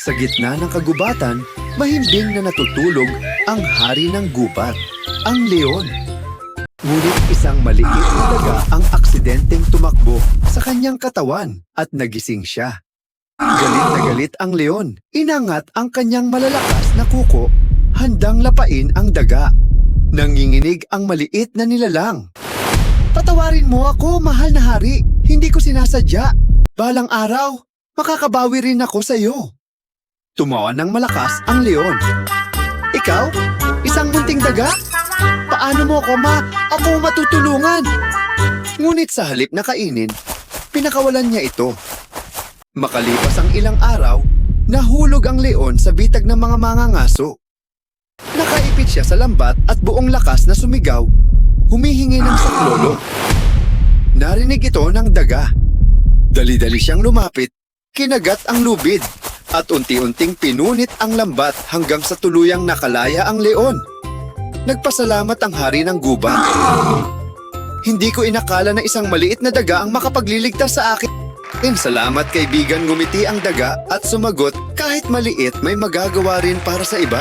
Sa gitna ng kagubatan, mahimbing na natutulog ang hari ng gubat, ang leon. Ngunit isang maliit na daga ang aksidenteng tumakbo sa kanyang katawan at nagising siya. Galit na galit ang leon. Inangat ang kanyang malalakas na kuko, handang lapain ang daga. Nanginginig ang maliit na nilalang. Patawarin mo ako, mahal na hari. Hindi ko sinasadya. Balang araw, makakabawi rin ako sa iyo. Tumawa ng malakas ang leon. Ikaw? Isang munting daga? Paano mo ako ma ako matutulungan? Ngunit sa halip na kainin, pinakawalan niya ito. Makalipas ang ilang araw, nahulog ang leon sa bitag ng mga mangangaso. Nakaipit siya sa lambat at buong lakas na sumigaw, humihingi ng saklolo. Narinig ito ng daga. Dali-dali siyang lumapit, kinagat ang lubid, at unti-unting pinunit ang lambat hanggang sa tuluyang nakalaya ang leon. Nagpasalamat ang hari ng gubat. Hindi ko inakala na isang maliit na daga ang makapagliligtas sa akin. Salamat kaibigan ngumiti ang daga at sumagot kahit maliit may magagawa rin para sa iba.